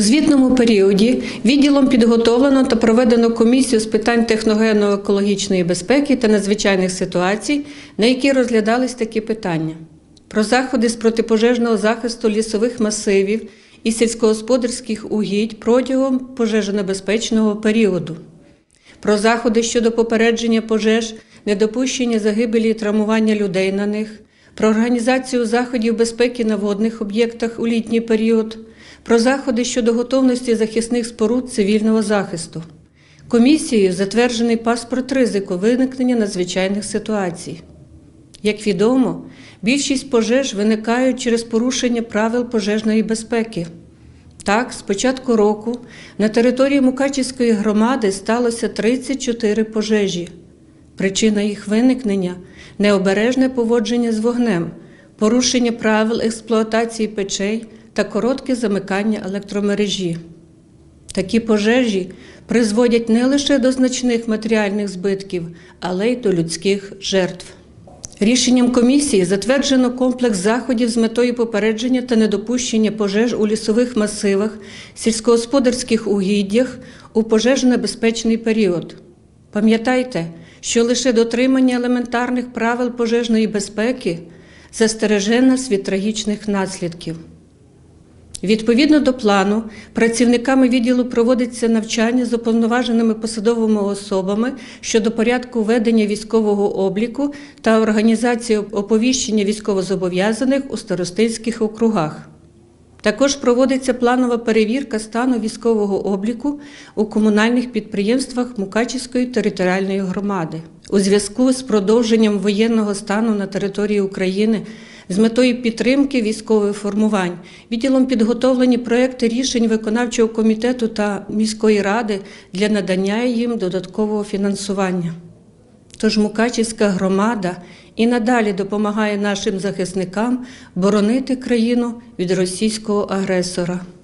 У звітному періоді відділом підготовлено та проведено комісію з питань техногенно-екологічної безпеки та надзвичайних ситуацій, на якій розглядались такі питання: про заходи з протипожежного захисту лісових масивів і сільськогосподарських угідь протягом пожежонебезпечного періоду, про заходи щодо попередження пожеж, недопущення загибелі і травмування людей на них, про організацію заходів безпеки на водних об'єктах у літній період, про заходи щодо готовності захисних споруд цивільного захисту. Комісією затверджений паспорт ризику виникнення надзвичайних ситуацій. Як відомо, більшість пожеж виникають через порушення правил пожежної безпеки. Так, з початку року на території Мукачівської громади сталося 34 пожежі. Причина їх виникнення необережне поводження з вогнем, порушення правил експлуатації печей та коротке замикання електромережі. Такі пожежі призводять не лише до значних матеріальних збитків, але й до людських жертв. Рішенням комісії затверджено комплекс заходів з метою попередження та недопущення пожеж у лісових масивах, сільськогосподарських угіддях у пожежонебезпечний період. Пам'ятайте, що лише дотримання елементарних правил пожежної безпеки застереже нас від трагічних наслідків. Відповідно до плану, працівниками відділу проводиться навчання з уповноваженими посадовими особами щодо порядку ведення військового обліку та організації оповіщення військовозобов'язаних у старостинських округах. Також проводиться планова перевірка стану військового обліку у комунальних підприємствах Мукачівської територіальної громади. У зв'язку з продовженням воєнного стану на території України з метою підтримки військових формувань відділом підготовлені проекти рішень виконавчого комітету та міської ради для надання їм додаткового фінансування. Тож Мукачівська громада і надалі допомагає нашим захисникам боронити країну від російського агресора.